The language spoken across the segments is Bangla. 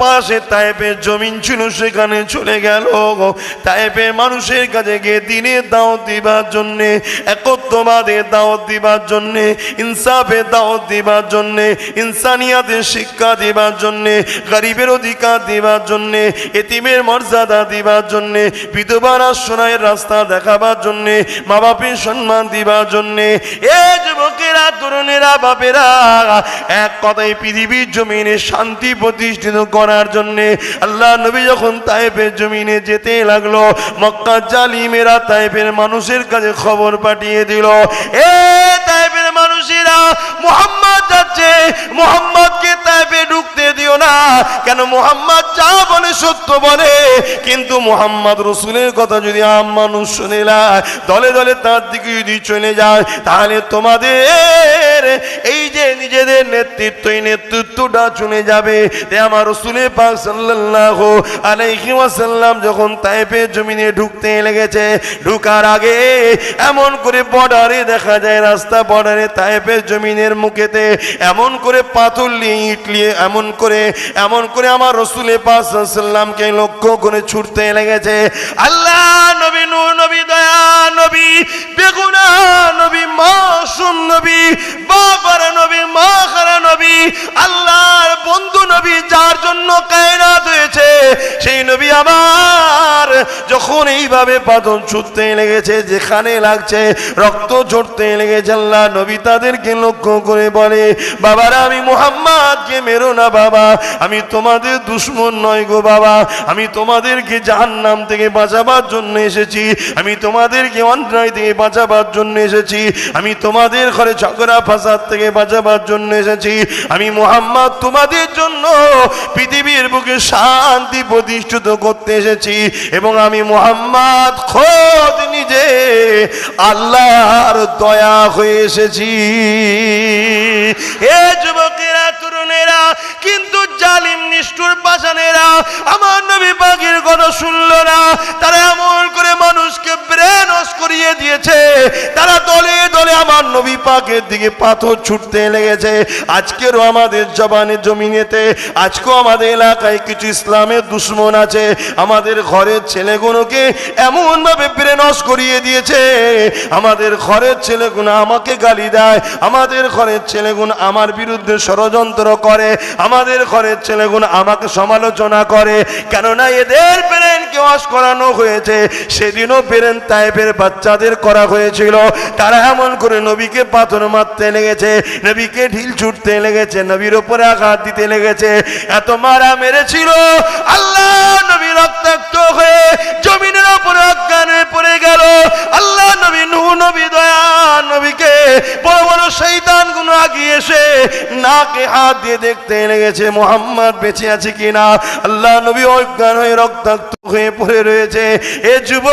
পাশে তাইপের জমিন ছিল, সেখানে চলে গেল তাইপের মানুষের কাছে গিয়ে দিনে দাও দিবার জন্যে একত্ববাদের দাওয়াত দিবার জন্যে, ইনসাফের দাওয়াত দিবার জন্যে, ইনসানিয়াতের শিক্ষা দিবার জন্যে, গরিবের অধিকার দিবার জন্যে, এতিমের মর্যাদা দিবার জন্যে, বিধবার আশ্রয়ের রাস্তা দেখাবার জন্যে মা বাপের সম্মান দিবার জন্যে, এ যুবকেরা, তরুণেরা, বাপেরা, এক কথায় পৃথিবীর জমিনে শান্তি প্রতিষ্ঠিত করার জন্যে, আল্লাহ নবী যখন তাইফের জমিনে যেতে লাগল মক্কা জালিমেরা তাইফের মানুষের কাছে খবর পাঠিয়ে দিল এ টাইপের মানুষেরা মোহাম্মদ যাচ্ছে মোহাম্মদকে তাইফে ঢুকতে দিও না। কেন মোহাম্মদ যা বলে সত্য বলে, কিন্তু মোহাম্মদ রসুলের কথা যদি আম মানুষ শুনে দলে দলে তার দিকে যদি চলে যায়, তাহলে তোমাদের এই যে নিজেদের নেতৃত্ব, এই নেতৃত্বটা চলে যাবে। তে আমার রসুলের পাক সাল্লাল্লাহু আলাইহি ওয়াসাল্লাম যখন তাইফের জমিনে ঢুকতে লেগেছে, ঢুকার আগে এমন করে বর্ডারে দেখা যায়, রাস্তা বর্ডারে তাইফের জমিনের মুখেতে এমন করে পাথর নিয়ে ইট নিয়ে, এমন করে এমন করে আমার রসুলের পাশাল্লামকে লক্ষ্য করে ছুটতে লেগেছে। আল্লাহ নবী নবী, দয়া নবী, বেগুনা নবী, মাসুম নবী বাবার নবী মা নবী, আল্লাহর বন্ধু নবী যার জন্য কায়নাত হয়েছে, সেই নবী আমার যখন এইভাবে পাথর ছুটতে লেগেছে, যেখানে লাগছে, রক্ত ঝরতে লেগেছে, আল্লাহ নবী তাদেরকে লক্ষ্য করে বলে, বাবারা, আমি মোহাম্মদকে মেরো না, বাবা। আমি তোমাদের দুশ্মন নয় গো, বাবা। আমি তোমাদেরকে জাহান্নাম থেকে বাঁচাবার জন্য এসেছি। আমি তোমাদেরকে অন্যায় থেকে বাঁচাবার জন্য এসেছি। আমি তোমাদের ঘরে ঝগড়া ফাসাদ থেকে বাঁচাবার জন্য এসেছি। আমি মোহাম্মদ তোমাদের জন্য পৃথিবীর বুকে শান্তি প্রতিষ্ঠিত করতে এসেছি এবং আমি মোহাম্মদ খোদ নিজে আল্লাহর দয়া হয়ে এসেছি। এ তরুণেরা কিন্তু জালিম নিষ্ঠুর পাশানেরা আমার নবী পাখির কথা শুনলো না তারা এমন করে মানুষকে ব্রেন করিয়ে দিয়েছে। তারা দলে দলে আমার নবী পাকের দিকে পাথর ছুটতে লেগেছে। আজকেরও আমাদের জবানের জমিনেতে, আজকেও আমাদের এলাকায় কিছু ইসলামের দুশ্মন আছে। আমাদের ঘরের ছেলেগুলোকে এমনভাবে ব্রেনস করিয়ে দিয়েছে। আমাদের ঘরের ছেলেগুলো আমাকে গালি দেয়। আমাদের ঘরের ছেলেগুলো আমার বিরুদ্ধে ষড়যন্ত্র করে। আমাদের ঘরের ছেলেগুলো আমাকে সমালোচনা করে, কেননা এদের ব্রেনকে ওয়াশ করানো হয়েছে। সেদিনও ব্রেন তাইপের বাচ্চাদের করা হয়েছিল। তারা এমন করে নবীকে পাথর মারতে লেগেছে, নবীকে ঢিল ছুটতে লেগেছে, নবীর ওপরে আঘাত দিতে লেগেছে। এত মারা মেরেছিল। আল্লাহ নবী রক্তাক্ত হয়ে জমিনের ওপরে অজ্ঞান পড়ে গেল। আল্লাহ নবী নবী দয়া, নবীকে বড় বড় শৈতানগুলো আগিয়ে এসে নাকে হাত দিয়ে দেখতে লেগেছে, মোহাম্মদ, বেঁচে আছে কিনা? আল্লাহ নবী অজ্ঞান হয়ে রক্তাক্ত হয়ে পড়ে রয়েছে। এ যুব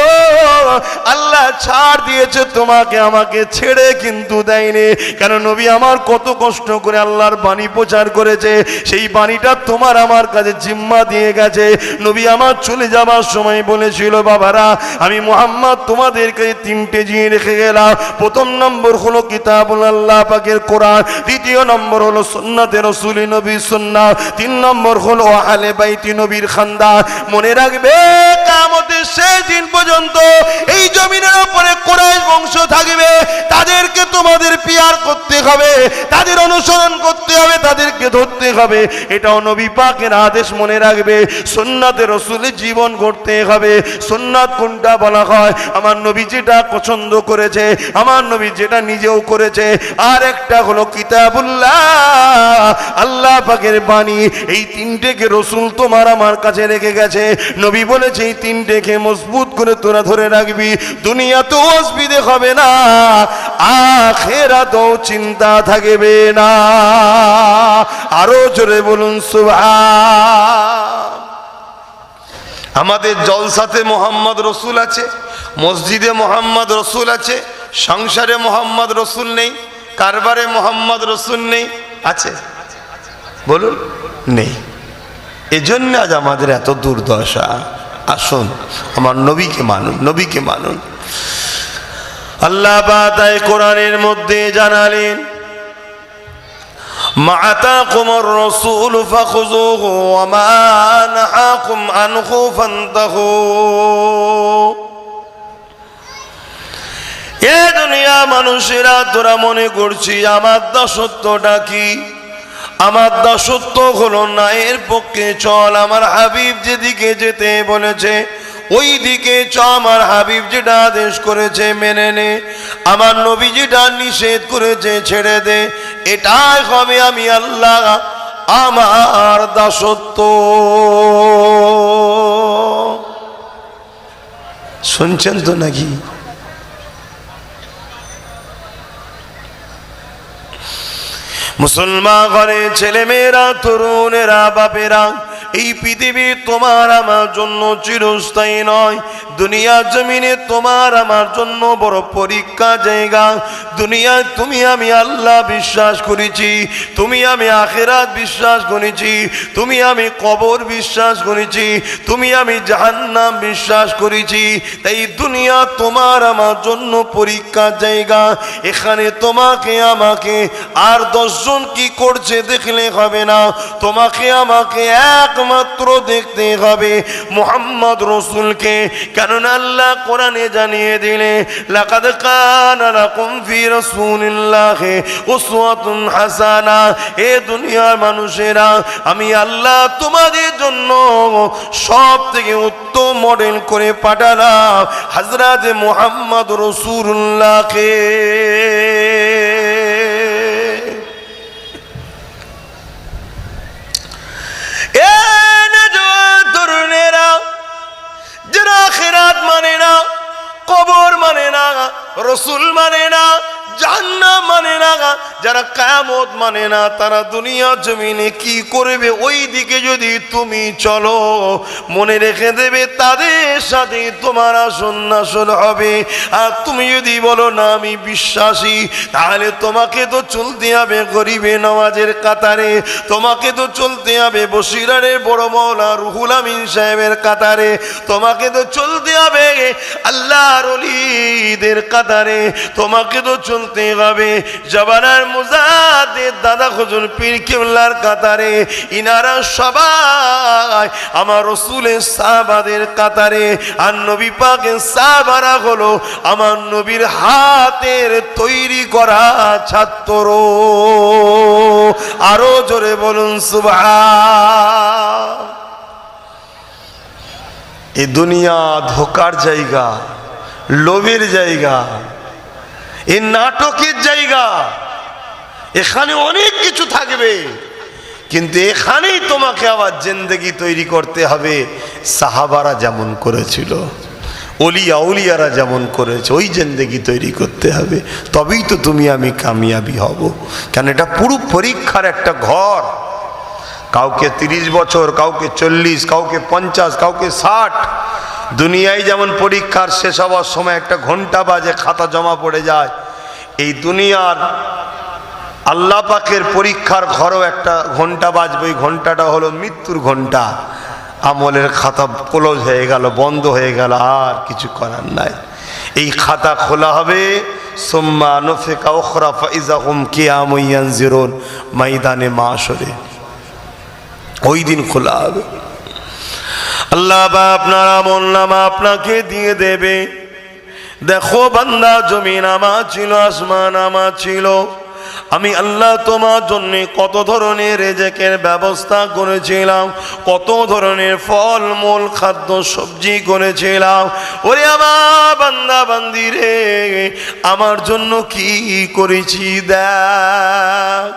আল্লাহ ছাড় দিয়েছে তোমাকে, আমাকে ছেড়ে কিন্তু দেয়নি। কেন নবী আমার কত কষ্ট করে আল্লাহর বাণী প্রচার করেছে, সেই বাণীটা তোমার আমার কাছে জিম্মা দিয়ে গেছে। নবী আমার চলে যাবার সময় বলেছিল, বাবারা, আমি মোহাম্মদ তোমাদেরকে তিনটে জিনিস রেখে গেলাম। প্রথম নম্বর হলো কিতাবুল আল্লাহ পাকের কোরআন। দ্বিতীয় নম্বর হলো সুন্নাতে রসুলি নবী সুন্না তিন নম্বর হলো আলে বাইতি নবীর খান্দা মনে রাখবে কামতের দিন পর্যন্ত এই জমিনের উপরে কোরআশ বংশ থাকবে। তাদেরকে তোমাদের পিয়ার করতে হবে, তাদের অনুসরণ করতে হবে, তাদেরকে ধরতে হবে। এটাও নবী পাকের আদেশ মনে রাখবে, সুন্নাতে রসুলের জীবন গড়তে হবে। সুন্নাত কোনটা বলা হয়? আমার নবী যেটা পছন্দ করেছে, আমার নবী যেটা নিজেও করেছে। আর একটা হলো কিতাবুল্লাহ। আল্লাহ পাকের বাণী, এই তিনটেকে রসুল তোমার আমার কাছে রেখে গেছে। নবী বলেছে, এই তিনটেকে মজবুত করে তোরা ধরে রাখবি। দুনিয়া তো অসুবিধে হবে না আখেরা তো চিন্তা থাকবে না। আরও জোরে বলুন সুভা আমাদের জলসাতে মোহাম্মদ রসুল আছে, মসজিদে মোহাম্মদ রসুল আছে সংসারে মোহাম্মদ রসুল নেই, কারবারে মোহাম্মদ রসুল নেই, আছে? বলুন, নেই। এজন্য আজ আমাদের এত দুর্দশা। আসুন, আমার নবীকে মানুন নবীকে মানুন। আল্লাহ তাই কোরআনের মধ্যে জানালেন মাতা এ দুনিয়া মানুষেরা, তোরা মনে করছি আমার দাসত্বটা কি? আমার দাসত্ব হলো না এর পক্ষে চল। আমার হাবিব যেদিকে যেতে বলেছে ওই দিকে চ। আমার হাবিব যেটা আদেশ করেছে মেনে নে। আমার নবী যেটা নিষেধ করেছে ছেড়ে দে। এটাই হবে আমি আল্লাহ, আমার দাসত্ব। শুনছেন তো নাকি? মুসলমান ঘরে ছেলে মেয়েরা তরুণেরা বাপেরা এই পৃথিবী তোমার আমার জন্য চিরস্থায়ী নয়। দুনিয়া জমিনে তোমার আমার জন্য বড় পরীক্ষা জায়গা। দুনিয়ায় তুমি আমি আল্লাহ বিশ্বাস করেছি, তুমি আমি আখেরাত বিশ্বাস করেছি, তুমি আমি কবর বিশ্বাস করেছি, তুমি আমি জাহান্নাম বিশ্বাস করেছি। তাই দুনিয়া তোমার আমার জন্য পরীক্ষার জায়গা। এখানে তোমাকে, আমাকে আর দশজন কি করছে দেখলে হবে না। তোমাকে, আমাকে একমাত্র দেখতে হবে মোহাম্মদ রসুলকে। কেননা আল্লাহ কোরআনে জানিয়ে দিলে, লাকাদ কানা লাকুম ফি রাসূলিল্লাহি উসওয়াতুন হাসানা। এ দুনিয়ার মানুষেরা, আমি আল্লাহ তোমাদের জন্য সব থেকে উত্তম মডেল করে পাঠালাম, হযরত মুহাম্মদ রাসূলুল্লাহকে। যারা কায়ামত মানে না, তারা দুনিয়া জমিনে কি করবে? ওই দিকে যদি তুমি চলো, মনে রেখে দেবে তাদের সাথে তোমার আসন নাসন হবে। আর তুমি যদি বলো, না, আমি বিশ্বাসী, তাহলে তোমাকে তো চলতে হবে গরিবে নওয়াজের কাতারে। তোমাকে তো চলতে হবে বসিরারের বড় মৌলা রুহুল আমিন সাহেবের কাতারে। তোমাকে তো চলতে হবে আল্লাহর কাতারে। তোমাকে তো চলতে হবে জবানার মুজাদের দাদা খুজুর পীর কেবলার কাতারে, ইনারা সবাই আমার রসুলের কাতারে, আর নবী হলো আমার নবীর হাতের তৈরি করা ছাত্র। আরও জোরে বলুন সুভা এ দুনিয়া ধোকার জায়গা, লোভের জায়গা এ নাটকের জায়গা এখানে অনেক কিছু থাকবে। কিন্তু এখানেই তোমাকে আবার জেন্দেগি তৈরি করতে হবে। সাহাবারা যেমন করেছিল, অলিয়া উলিয়ারা যেমন করেছে, ওই জেন্দেগি তৈরি করতে হবে। তবেই তো তুমি আমি কামিয়াবি হব। কেন এটা পুরো পরীক্ষার একটা ঘর। কাউকে তিরিশ বছর, কাউকে চল্লিশ, কাউকে পঞ্চাশ, কাউকে ষাট। দুনিয়ায় যেমন পরীক্ষার শেষ হওয়ার সময় একটা ঘণ্টা বাজে, খাতা জমা পড়ে যায়। এই দুনিয়ার আল্লাহ পাকের পরীক্ষার ঘরও একটা ঘণ্টা বাজবে, ওই ঘন্টাটা হলো মৃত্যুর ঘণ্টা। আমলের খাতা ক্লোজ হয়ে গেল, বন্ধ হয়ে গেল, আর কিছু করার নাই। এই খাতা খোলা হবে, সোম্মা নফেকা ওখরা ফাইজা হুম কিয়ামইয়ান জিরোন ময়দানে মাসরে ওই দিন খোলা হবে। আল্লাহ বা আপনার আমল নামা আপনাকে দিয়ে দেবে। দেখো বান্দা, জমিন আমার ছিল, আসমান আমার ছিল। আমি আল্লাহ তোমার জন্য কত ধরনের রেজেকের ব্যবস্থা করেছিলাম, কত ধরনের ফল, মূল, খাদ্য, সবজি করেছিলাম। ওরে আমার বান্দা, বান্দি রে, আমার জন্য কি করেছি দেখ।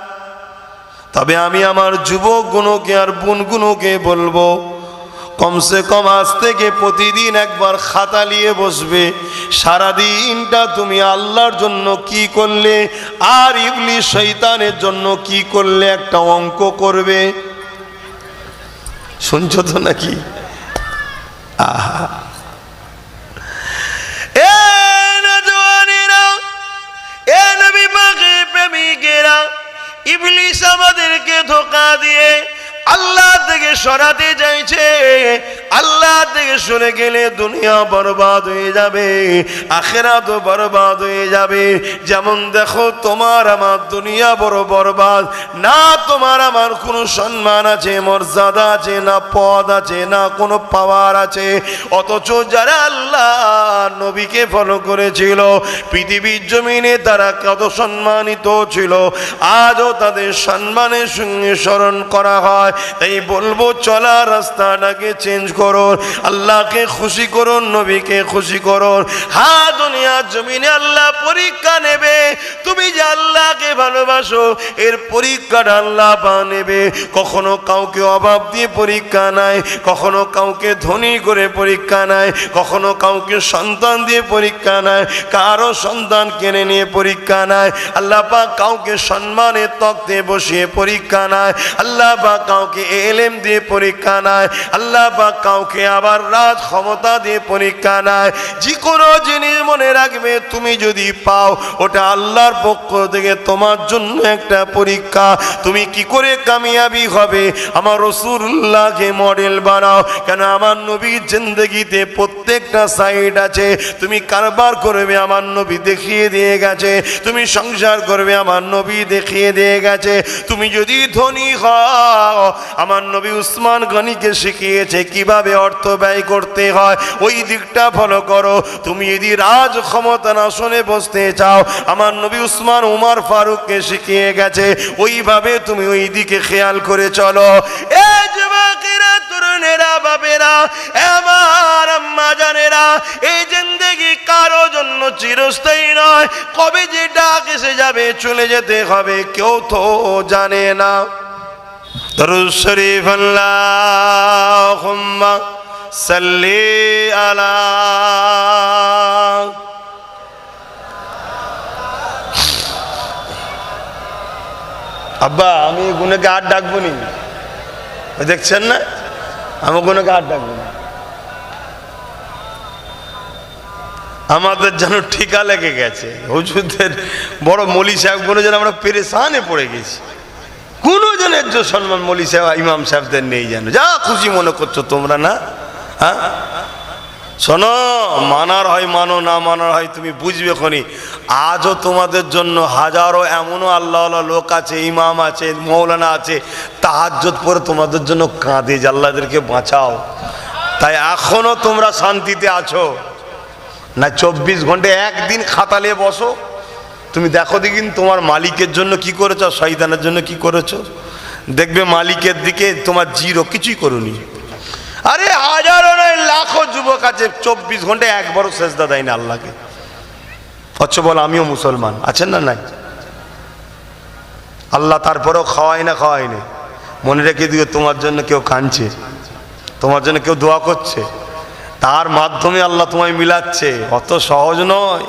তবে আমি আমার যুবক গুণকে আর বোন গুণকে বলব কমসে কম আজ থেকে প্রতিদিন একবার খাতা নিয়ে বসবে। সারাদিনটা তুমি আল্লাহর জন্য কি করলে আর ইবলি শৈতানের জন্য কি করলে একটা অঙ্ক করবে? শুনছো তো নাকি? আহা। সরাতে চাইছে। আল্লাহ থেকে সরে গেলে দুনিয়া বরবাদ হয়ে যাবে আখেরা তো বরবাদ হয়ে যাবে। যেমন দেখো, তোমার আমার দুনিয়া বড় বরবাদ। না তোমার আমার কোনো সম্মান আছে, মর্যাদা আছে, না পদ আছে, না কোনো পাওয়ার আছে। অথচ যারা আল্লাহ নবীকে ফলো করেছিল, পৃথিবীর জমিনে তারা কত সম্মানিত ছিল। আজও তাদের সম্মানের সঙ্গে স্মরণ করা হয়। তাই বলব, চলা রাস্তাটাকে চেঞ্জ করুন, আল্লাহকে খুশি করুন, নবীকে খুশি করুন। হা, দুনিয়ার জমিনে আল্লাহ পরীক্ষা নেবে। তুমি যে আল্লাহকে ভালোবাসো, এর পরীক্ষাটা আল্লাহ পা নেবে। কখনো কাউকে অভাব দিয়ে পরীক্ষা নাই কখনো কাউকে ধনী করে পরীক্ষা নাই কখনো কাউকে সন্তান দিয়ে পরীক্ষা নাই কারও সন্তান কেনে নিয়ে পরীক্ষা নাই আল্লাহ পাক কাউকে সম্মানের তক্তে বসিয়ে পরীক্ষা নাই আল্লাহ পাক কাউকে এলেম দিয়ে পরীক্ষা নাই আল্লাহ পাক কাউকে আবার রাজ ক্ষমতা দিয়ে পরীক্ষা নাই যে কোনো জিনিস মনে রাখবে, তুমি যদি পাও, ওটা আল্লাহর পক্ষ থেকে তোমার জন্য একটা পরীক্ষা। তুমি কি করে কামিয়াবি হবে? আমার রসুল্লাহকে মডেল বানাও। কেন আমার নবীর জিন্দগিতে প্রত্যেকটা সাইড আছে? তুমি কারবার করবে, আমার নবী দেখিয়ে দিয়ে গেছে। তুমি সংসার করবে, আমার নবী দেখিয়ে দিয়ে গেছে। তুমি যদি ধনী হও, আমার নবী উসমান গনিকে শিখিয়েছে কীভাবে অর্থ ব্যয় করতে হয়, ওই দিকটা ফলো করো। তুমি যদি রাজ ক্ষমতা আসনে বসতে চাও, আমার নবী উসমান উমার ফারুককে শিখিয়ে গেছে, ওইভাবে তুমি ওই দিকে খেয়াল করে চলো। কবে যে ডাক এসে যাবে, চলে যেতে হবে, কেউ তো জানে না। দরুদ শরীফ আল্লাহুম্মা সাল্লি আলা আব্বা, আমি গুণকে আর ডাকবো নি দেখছেন না? আমি গুণকে আর ডাকবো না আমাদের যেন ঠিকা লেগে গেছে। হুজুরদের বড় মলি সাহেব বলে যেন আমরা পেরেশানে পড়ে গেছি। কোনো জনের যে সম্মান মলি সাহেব ইমাম সাহেবদের নেই যেন। যা খুশি মনে করছ তোমরা না? হ্যাঁ? শোনো, মানার হয় মানো, না মানার হয় তুমি বুঝবে খনি। আজও তোমাদের জন্য হাজারো এমনও আল্লাহ লোক আছে, ইমাম আছে, মৌলানা আছে তাহাজ্জত পরে তোমাদের জন্য কাঁদে যে আল্লাহদেরকে বাঁচাও। তাই এখনও তোমরা শান্তিতে আছো? না, চব্বিশ ঘণ্টা একদিন খাতালে বসো। তুমি দেখো দেখিন তোমার মালিকের জন্য কি করেছ শয়তানের জন্য কি করেছ? দেখবে মালিকের দিকে তোমার জিরো কিছুই করুনি। আরে হাজারো নয়, লাখো যুবক আছে, চব্বিশ ঘণ্টা একবারও শেষদা দেয় না আল্লাহকে। অথচ বল, আমিও মুসলমান, আছেন না নাই? আল্লাহ তারপরেও খাওয়াই না খাওয়াই না। মনে রেখে দিও, তোমার জন্য কেউ কাঁদছে, তোমার জন্য কেউ দোয়া করছে। তার মাধ্যমে আল্লাহ তোমায় মিলাচ্ছে, অত সহজ নয়।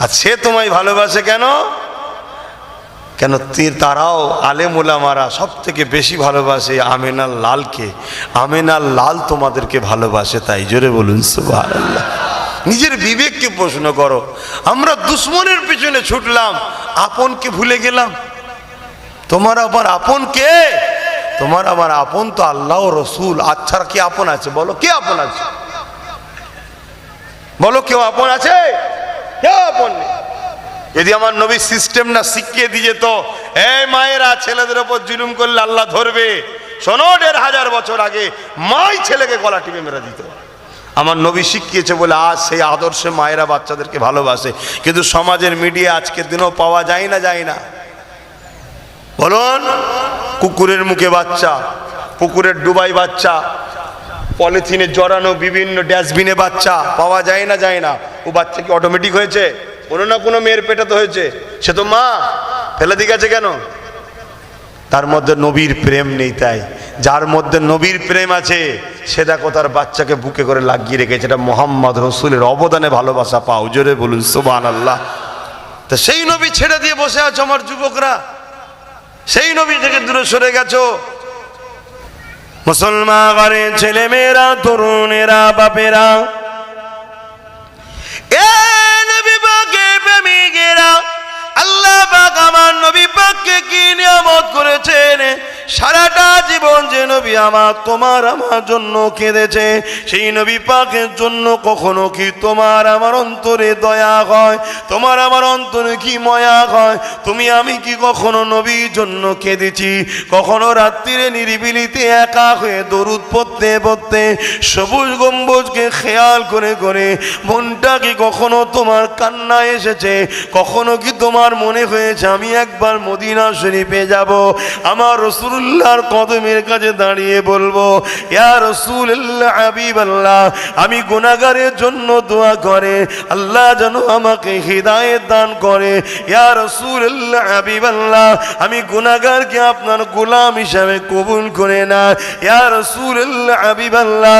আর সে তোমায় ভালোবাসে কেন? কেন তারাও আলেম ওলামারা সব থেকে বেশি ভালোবাসে আমেনার লালকে। আমেনার লাল তোমাদেরকে ভালোবাসে, তাই জোরে বলুন নিজের বিবেককে প্রশ্ন করো, আমরা দুশ্মনের পিছনে ছুটলাম আপনকে ভুলে গেলাম? তোমার আবার আপন কে? তোমার আমার আপন তো আল্লাহ রসুল আচ্ছা কি আপন আছে? বলো, কে আপন আছে? বলো, কেউ আপন আছে? কেউ আপন নেই। যদি আমার নবী সিস্টেম না শিখিয়ে দিয়ে তো এই মায়েরা ছেলেদের ওপর জুলুম করলে আল্লাহ ধরবে। শোনো, দেড় হাজার বছর আগে মাই ছেলেকে গলা টিপে মেরে দিত। আমার নবী শিখিয়েছে বলে, আজ সেই আদর্শে মায়েরা বাচ্চাদেরকে ভালোবাসে। কিন্তু সমাজের মিডিয়া আজকের দিনেও পাওয়া যায় না যায় না। বলুন, কুকুরের মুখে বাচ্চা, পুকুরের ডুবাই বাচ্চা, পলিথিনে জড়ানো বিভিন্ন ডাস্টবিনে বাচ্চা, পাওয়া যায় না যায় না। ও বাচ্চা কি অটোমেটিক হয়েছে? কোনো না কোনো মেয়ের পেটে তো হয়েছে। সে তো মা, ফেলে দিয়ে গেছে কেন? তার মধ্যে নবীর প্রেম নেই তাই। যার মধ্যে নবীর প্রেম আছে, সে দেখো তার বাচ্চাকে বুকে করে লাগিয়ে রেখেছে। এটা মোহাম্মদ রসুলের অবদানে ভালোবাসা পাও। জোরে বলুন সুবান আল্লাহ তা সেই নবী ছেড়ে দিয়ে বসে আছো আমার যুবকরা? সেই নবী থেকে দূরে সরে গেছো? মুসলমান ঘরে ছেলে মেয়েরা তরুণেরা, বাপেরা প্রেমিকেরা আল্লাহ পাক আমার নবী পাককে কি নিয়ামত করেছেন? সারাটা জীবন যে নবী আমার, তোমার আমার জন্য কেঁদেছে, সেই নবী পাকের জন্য কখনো কি তোমার আমার অন্তরে দয়া হয়? তোমার আমার অন্তরে কি ময়া হয়? তুমি, আমি কি কখনো নবীর জন্য কেঁদেছি? কখনো রাত্রিরে নিরিবিলিতে একা হয়ে দরুদ পড়তে পড়তে, সবুজ গম্বুজকে খেয়াল করে করে মনটা কি কখনো তোমার কান্না এসেছে? কখনো কি তোমার মনে হয়েছে, আমি একবার মদিনা শরীফে যাব? আমার রসুল্লাহর কদমের কাছে দাঁড়িয়ে বলব, ইয়া রসুল্লাহ হাবিব আল্লাহ আমি গুনাগারের জন্য দোয়া করে, আল্লাহ যেন আমাকে হৃদায়ত দান করে। ইয়া রসুল্লাহ আমি গুনাগারকে আপনার গোলাম হিসাবে কবুল করে না। ইয়া রসুল্লাহ হাবিব আল্লাহ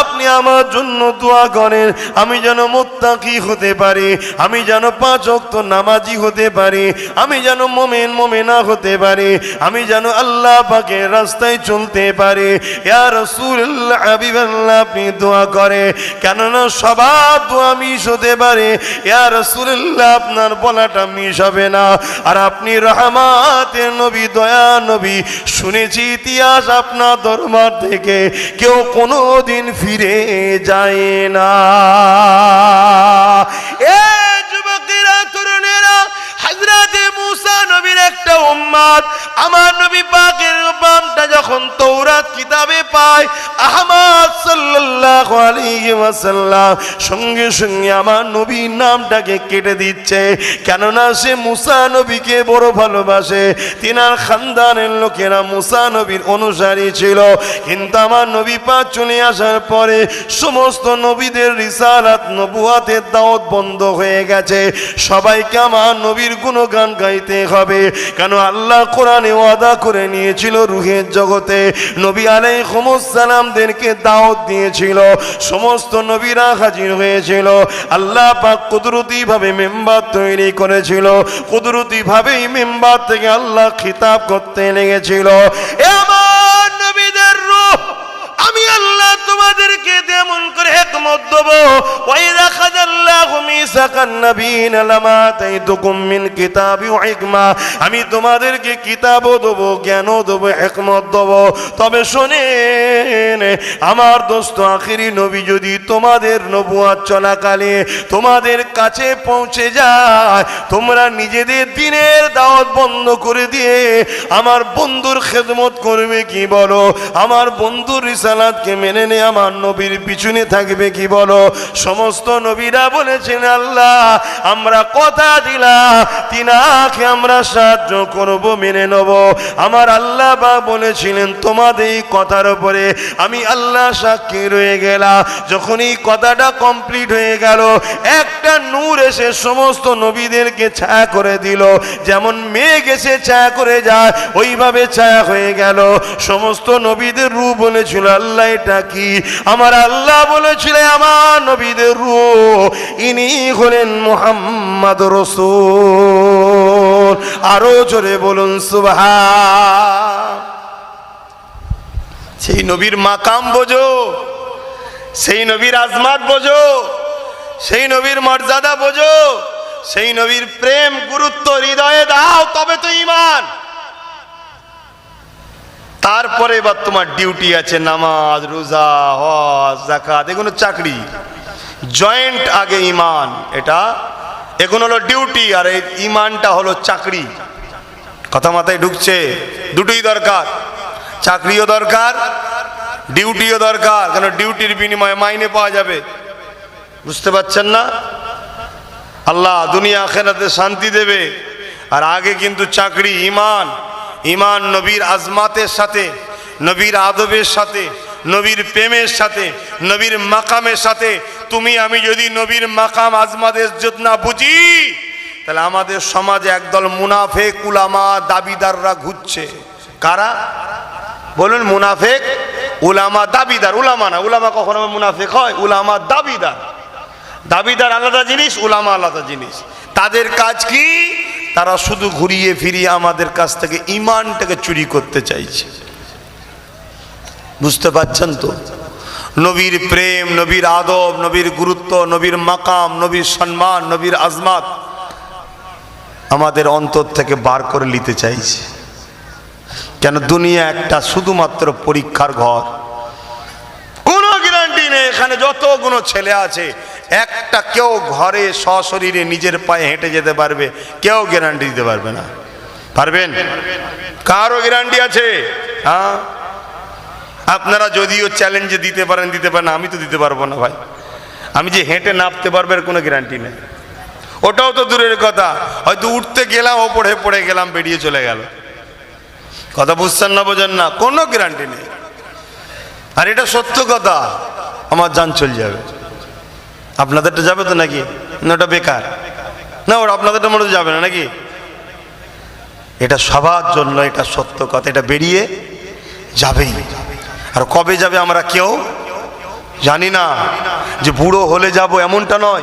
আপনি আমার জন্য দোয়া করেন, আমি যেন মোত্তাকি হতে পারি, আমি যেন পাঁচ অক্ত নামাজি হতে পারি, আমি যেন মোমেন, মোমেনা হতে পারি, আমি যেন আল্লাহ পাকে রাস্তায় চলতে পারি। আপনি দোয়া করে। কেননা সবার দোয়া মিস হতে পারে। আপনার বলাটা মিস হবে না। আর আপনি রহমাতের নবী দয়া, নবী, শুনেছি ইতিহাস আপনার দরবার থেকে। কেউ কোনো দিন ফিরে যায় না। এ একটা উম্মাদ। আমার নবী পাকের বামটা যখন তৌরাত কিতাবে পায়, আহমদ সাল্লাল্লাহু আলাইহি ওয়াসাল্লাম সঙ্গে সঙ্গে আমার নবীর নামটাকে কেটে দিচ্ছে। কেননা সে মুসা নবীকে বড় ভালোবাসে। তিনার খানদানের লোকেরা মুসা নবীর অনুসারী ছিল। কিন্তু আমার নবী পাক চলে আসার পরে সমস্ত নবীদের রিসালাত নবুয়াতের দাওয়াত বন্ধ হয়ে গেছে। সবাইকে আমার নবীর গুণগান গাইতে হবে। কেন আল্লাহ কোরআনে ওয়াদা করে নিয়েছিল রুহের জগতে নবী আলাইহিমুসসালামদেরকে দাওয়াত দিয়েছিল। সমস্ত নবীরা হাজির হয়েছিল। আল্লাহ পাক কুদরতি ভাবে মেম্বার তৈরি করেছিল। কুদরতি ভাবেই মেম্বার থেকে আল্লাহ খিতাব করতে লেগেছিল। আমি আল্লাহ তোমাদেরকে তেমন করে হেকমত দেব। ওয়াইদা খাদাল্লাহু আমি তোমাদেরকে কিতাবও দেব, জ্ঞানও দেব, হেকমত দেব। তবে শোনেন, আমার দোস্ত আখিরি নবী যদি তোমাদের নবুয়াত চলাকালে তোমাদের কাছে পৌঁছে যায়, তোমরা নিজেদের দিনের দাওয়াত বন্ধ করে দিয়ে আমার বন্ধুর খেদমত করবে কি বলো? আমার বন্ধুর রিসালাতকে মেনে নে আমার নবীর পিছনে থাকবে কি বলো? সমস্ত নবীরা বলেছেন আল্লাহ, আমরা কথা দিলাম, তিনাকে আমরা সাহায্য করব, মেনে নেব। আমার আল্লাহ বা বলেছিলেন, তোমাদের এই কথার উপরে আমি আল্লাহ সাক্ষী রয়ে গেলাম। যখন এই কথাটা কমপ্লিট হয়ে গেল, একটা নূর এসে সমস্ত নবীদেরকে ছায়া করে দিল। যেমন মেয়ে গেছে ছায়া করে যায়, ওইভাবে ছায়া হয়ে গেল। সমস্ত নবীদের রূপ বলেছিল, আল্লাহ এটা কি? আমার আল্লাহ বলেছিল, আমার নবীদের রূপ ইনি হলেন মোহাম্মদ রসুল। আরও জোরে বলুন সুবহা সেই নবীর মাকাম বোঝো, সেই নবীর আজমাত বোঝো, সেই নবীর মর্যাদা বোঝো, সেই নবীর প্রেম, গুরুত্ব, হৃদয়ে দাও, তবে তো ইমান তারপরে এবার তোমার ডিউটি আছে, নামাজ, রোজা, হজ জাকাত এগুলো চাকরি। জয়েন্ট আগে ইমান, এটা এখন হলো ডিউটি আর এই ইমানটা হলো চাকরি। কথা মাথায় ঢুকছে, দুটোই দরকার। চাকরিও দরকার, ডিউটিও দরকার, কেন ডিউটির বিনিময়ে মাইনে পাওয়া যাবে? বুঝতে পারছেন না? আল্লাহ দুনিয়া আখেরাতে শান্তি দেবে, আর আগে কিন্তু চাকরি, ইমান। ইমান নবীর আজমাতের সাথে, নবীর আদবের সাথে নবীর প্রেমের সাথে, নবীর মাকামের সাথে, তুমি, আমি যদি নবীর মাকাম আজমাদের ইজ্জত না বুঝি, তাহলে আমাদের সমাজে একদল মুনাফেক উলামা দাবিদাররা ঘুরছে। কারা? বলুন, মুনাফেক উলামা দাবিদার, উলামা না, উলামা কখনো মুনাফেক হয়? উলামা দাবিদার। দাবিদার আলাদা জিনিস, উলামা আলাদা জিনিস। তাদের কাজ কি? তারা শুধু ঘুরিয়ে ফিরিয়ে আমাদের কাছ থেকে ইমানটাকে চুরি করতে চাইছে। বুঝতে পারছেন তো? নবীর প্রেম, নবীর আদব, নবীর গুরুত্ব, নবীর মাকাম, নবীর সম্মান, নবীর আজমাত আমাদের অন্তর থেকে বার করে নিতে চাইছে। কেন দুনিয়া একটা শুধুমাত্র পরীক্ষার ঘর। কোনো গ্যারান্টি নেই, এখানে যতগুলো ছেলে আছে, একটা কেউ ঘরে সশরীরে নিজের পায়ে হেঁটে যেতে পারবে, কেউ গ্যারান্টি দিতে পারবে না। পারবেন? কারও গ্যারান্টি আছে? হ্যাঁ? আপনারা যদিও চ্যালেঞ্জে দিতে পারেন দিতে পারেন আমি তো দিতে পারব না ভাই। আমি যে হেঁটে নামতে পারবে এর কোনো গ্যারান্টি নেই। ওটাও তো দূরের কথা। হয়তো উঠতে গেলাম ও পড়ে পড়ে গেলাম, বেরিয়ে চলে গেল। কথা বুঝছেন না, বোঝেন না, কোনো গ্যারান্টি নেই। আর এটা সত্য কথা, আমার যান চলে যাবে। আপনাদেরটা যাবে তো নাকি? না, ওটা বেকার। না ওটা আপনাদেরটা মনে যাবে না নাকি? এটা সবার জন্য, এটা সত্য কথা, এটা বেরিয়ে যাবেই। আর কবে যাবে আমরা কেউ জানি না। যে বুড়ো হলে যাব এমনটা নয়।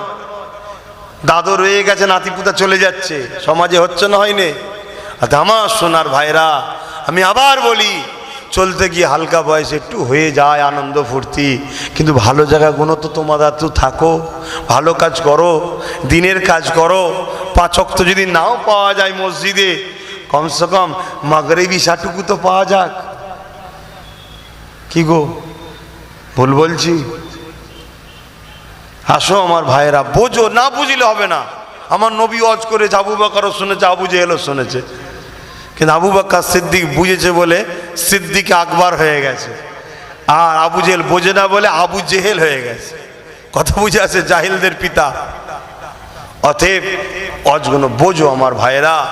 দাদু রয়ে গেছে, নাতিপুতা চলে যাচ্ছে। সমাজে হচ্ছে না হয়নি আর আমার সোনার ভাইরা, আমি আবার বলি, চলতে গিয়ে হালকা বয়সে একটু হয়ে যায় আনন্দ ফুর্তি। কিন্তু ভালো জায়গাগুলো তো তোমাদের তো থাকো। ভালো কাজ করো, দিনের কাজ করো। পাচক তো যদি নাও পাওয়া যায় মসজিদে, কমসে কম মাগরেবি সাটুকু তো পাওয়া যাক। কি গো? ভুল বলছি? আসো আমার ভাইয়েরা, বোঝো, না বুঝলে হবে না। আমার নবী অজ করে আবু বাকারও শুনেছে, আবু জেহেলও শুনেছে। কিন্তু আবু বাক্কা সিদ্দিক বুঝেছে বলে সিদ্দিক আকবর হয়ে গেছে। আর আবু জেহেল বোঝে না বলে আবু জেহেল হয়ে গেছে। কথা বুঝে আছে জাহিলদের পিতা। অতএব অজগুলো বোঝো আমার ভাইয়েরা,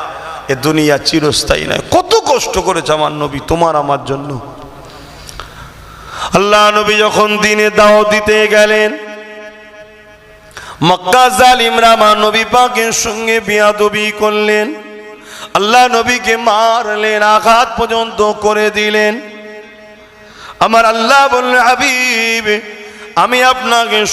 এ দুনিয়া চিরস্থায়ী নয়। কত কষ্ট করেছে আমার নবী, তোমার আমার জন্য। আল্লাহ নবী যখন দিনে দাও দিতে গেলেন, মক্কা জালিমরা মা নবী পাকের সঙ্গে বিয়াদবি করলেন। আল্লাহ নবীকে মারলেন, আঘাত পর্যন্ত করে দিলেন। আমার আল্লাহ বললেন, হাবিব, আমি আপনাকে